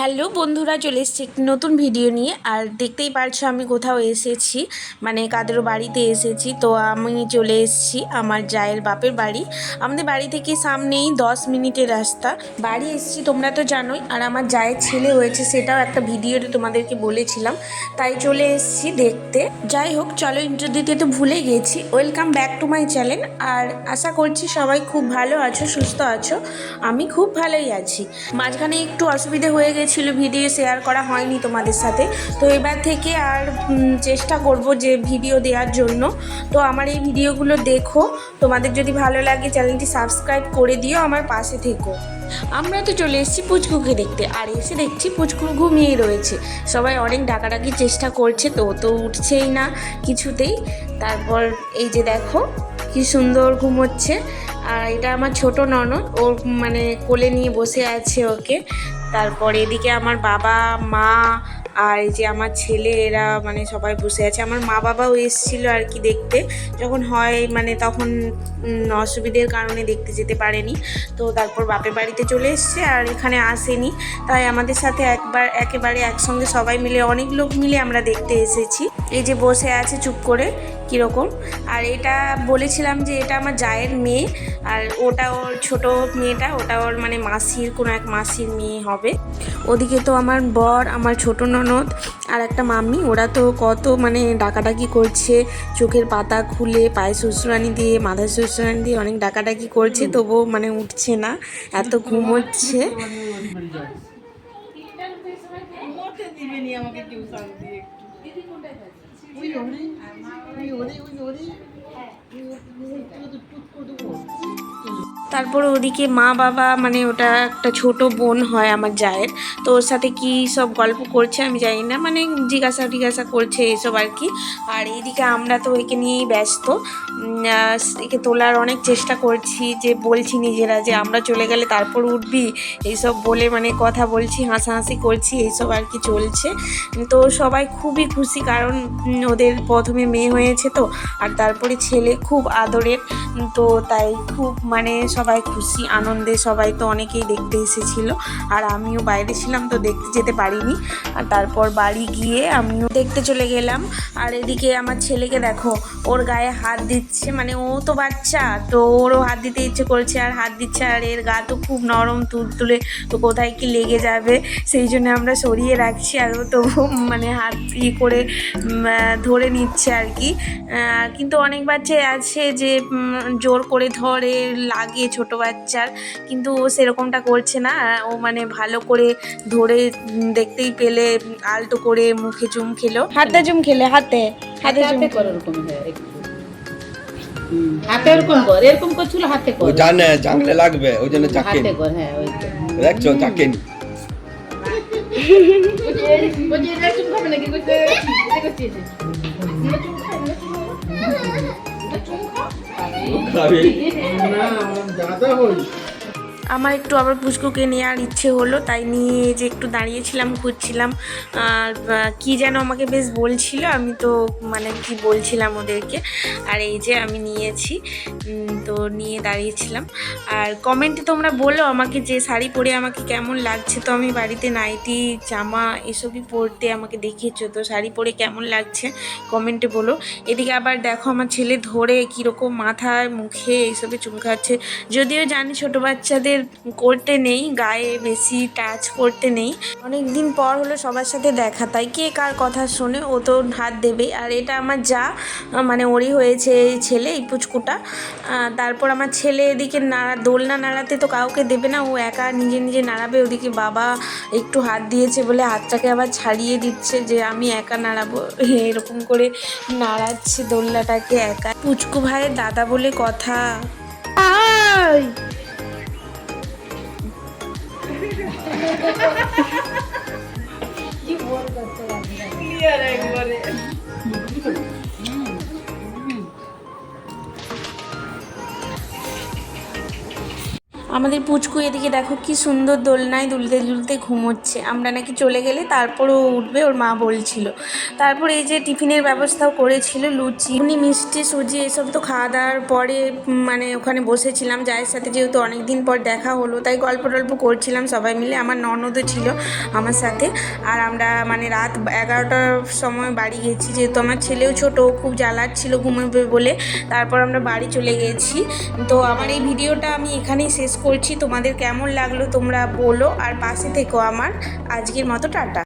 Hello বন্ধুরা, চলে এসেছি নতুন ভিডিও নিয়ে। আর দেখতেই পারছ আমি কোথাও এসেছি মানে কাদেরও বাড়িতে এসেছি। তো আমি চলে এসেছি আমার জায়ের বাপের বাড়ি। আমাদের বাড়ি থেকে সামনেই দশ মিনিটের রাস্তা। বাড়ি এসেছি তোমরা তো জানোই, আর আমার জায়ের ছেলে হয়েছে, সেটাও একটা ভিডিওতে তোমাদেরকে বলেছিলাম। তাই চলে এসেছি দেখতে। যাই হোক, চলো ইন্টার দিতে তো ভুলে গেছি। Welcome back to my channel আর আশা করছি সবাই খুব ভালো আছো, সুস্থ আছো। আমি খুব ভালোই আছি। মাঝখানে একটু অসুবিধে হয়ে গেছিল ভিডিও শেয়ার করা হয়নি তোমাদের সাথে। তো এবার থেকে আর চেষ্টা করব যে ভিডিও দেওয়ার জন্য। তো আমার এই ভিডিওগুলো দেখো। তোমাদের যদি ভালো লাগে চ্যানেলটি সাবস্ক্রাইব করে দিও আমার পাশে থেকো। আমরা তো চলে এসেছি পুচকুকে দেখতে। আর এসে দেখছি পুচকু ঘুমিয়েই রয়েছে। সবাই অনেক ডাকাডাকির চেষ্টা করছে তো তো উঠছেই না কিছুতেই। তারপর এই যে দেখো, কি সুন্দর ঘুমোচ্ছে। আর এটা আমার ছোট ননদ। ওর মানে কোলে নিয়ে বসে আছে ওকে। তারপর এদিকে আমার বাবা, মা আর এই যে আমার ছেলে, এরা মানে সবাই বসে আছে। আমার মা বাবাও এসেছিল আর কি দেখতে। যখন হয় মানে তখন অসুবিধের কারণে দেখতে যেতে পারেনি। তো তারপর বাপের বাড়িতে চলে এসছে আর এখানে আসেনি। তাই আমাদের সাথে একবার, একেবারে একসঙ্গে সবাই মিলে, অনেক লোক মিলে আমরা দেখতে এসেছি। এই যে বসে আছে চুপ করে। কীরকম। আর এটা বলেছিলাম যে এটা আমার জায়ের মেয়ে, আর ওটা ওর ছোট মেয়েটা, ওটা ওর মানে মাসির, কোনো এক মাসির মেয়ে হবে। ওদিকে তো আমার বর, আমার ছোট ননদ আর একটা মাম্মি, ওরা তো কত মানে ডাকাডাকি করছে, চোখের পাতা খুলে, পায়ে শ্বশুরানি দিয়ে, মাথায় শ্বশুরানি দিয়ে অনেক ডাকাডাকি করছে, তবুও মানে উঠছে না, এত ঘুম হচ্ছে। আমাকে টিউশন দিয়ে ওরে। ওই ওরে, একটু তো টুক করে দেবো। তারপর ওদিকে মা বাবা মানে ওটা একটা ছোট বোন হয় আমার জায়ের। তো ওর সাথে কি সব গল্প করছে আমি জানি না মানে জিজ্ঞাসা টিজ্ঞাসা করছে এসব আর কি। আর এইদিকে আমরা তো একে নিয়েই ব্যস্ত। একে তোলার অনেক চেষ্টা করছি যে বলছি নিজেরা যে আমরা চলে গেলে তারপর উঠবি। এইসব বলে মানে কথা বলছি, হাসাহাসি করছি, এইসব আর কি চলছে। তো সবাই খুবই খুশি কারণ ওদের প্রথমে মেয়ে হয়েছে তো, আর তারপরে ছেলে খুব আদরের। তো তাই খুব মানে সবাই খুশি, আনন্দে সবাই তো অনেকেই দেখতে এসেছিল। আর আমিও বাইরে ছিলাম তো দেখতে যেতে পারিনি। আর তারপর বাড়ি গিয়ে আমিও দেখতে চলে গেলাম। আর এদিকে আমার ছেলেকে দেখো, ওর গায়ে হাত দিচ্ছে মানে ও তো বাচ্চা, তো ওরও হাত দিতে ইচ্ছে করছে, আর হাত দিচ্ছে, আর এর গা তো খুব নরম, তুলতুলে, তো কোথায় কি লেগে যাবে? সেই জন্য আমরা সরিয়ে রাখছি, আর ও তো মানে হাত ই করে ধরে নিচ্ছে আর কি। কিন্তু অনেক বাচ্চাই আছে যে জোর করে ধরে, লাগে ছোট বাচ্চার কিন্তু ও সেরকমটা করছে না। ও মানে ভালো করে ধরে দেখতেই পেলে আলতো করে মুখে চুম খেলো। হাতে চুম খেলে হাতে। হাতে চুম হাতে কর হ্যাঁ হুম, হাতে কর এরকম করছিল হাতে কর। জানে জানলে লাগবে ওই জন্য চাকেন। হাতে কর হ্যাঁ ওই দেখছ চাকেন। খাবে আমার একটু আবার পুচকুকে নেওয়ার ইচ্ছে হলো, তাই নিয়ে যে একটু দাঁড়িয়েছিলাম খুঁজছিলাম আর কি যেন আমাকে বেশ বলছিল, আমি তো মানে কি বলছিলাম ওদেরকে। আর এই যে আমি নিয়েছি তো নিয়ে দাঁড়িয়েছিলাম। আর কমেন্টে তোমরা বলো আমাকে যে শাড়ি পরে আমাকে কেমন লাগছে। তো আমি বাড়িতে নাইটি, জামা এসবই পরতে আমাকে দেখিয়েছো, তো শাড়ি পরে কেমন লাগছে কমেন্টে বলো। এদিকে আবার দেখো আমার ছেলে ধরে কীরকম মাথায়, মুখে এইসবে চুল খাচ্ছে। যদিও জানি ছোট বাচ্চাদের করতে নেই, গায়ে বেশি টাচ করতে নেই। অনেক দিন পর হলো সবার সাথে দেখা, তাই কে কার কথা শোনে, ও তো হাত দেবে। আর এটা আমার যা মানে ওরই হয়েছে ছেলে, এই পুচকুটা। তারপর আমার ছেলে এদিকে নাড়া, দোলনা নাড়াতে তো কাউকে দেবে না, ও একা নিজে নিজে নাড়াবে। ওদিকে বাবা একটু হাত দিয়েছে বলে হাতটাকে আবার ছাড়িয়ে দিচ্ছে যে আমি একা নাড়াবো। এরকম করে নাড়াচ্ছে দোলনাটাকে একা। পুচকু ভাইয়ের দাদা বলে কথা। আয় ক্লিয়ার একবারে আমাদের পুচকু এদিকে দেখো কি সুন্দর দোলনায় দুলতে দুলতে ঘুমোচ্ছে। আমরা নাকি চলে গেলে তারপরও উঠবে, ওর মা বলছিল। তারপর এই যে টিফিনের ব্যবস্থাও করেছিল, লুচি উনি মিষ্টি, সুজি, এসব তো খাওয়া দাওয়ার পরে মানে ওখানে বসেছিলাম। যায়ের সাথে যেহেতু অনেক দিন পর দেখা হলো, তাই গল্প টল্প করছিলাম সবাই মিলে। আমার ননদও ছিল আমার সাথে। আর আমরা মানে রাত এগারোটার সময় বাড়ি গেছি। যেহেতু আমার ছেলেও ছোট খুব জ্বালাচ্ছিল ঘুমাবে বলে। তারপর আমরা বাড়ি চলে গেছি। তো আমার এই ভিডিওটা আমি এখানেই শেষ করছি। তোমাদের কেমন লাগল তোমরা বলো। আর পাশে থেকো আমার। আজকের মতো টাটা।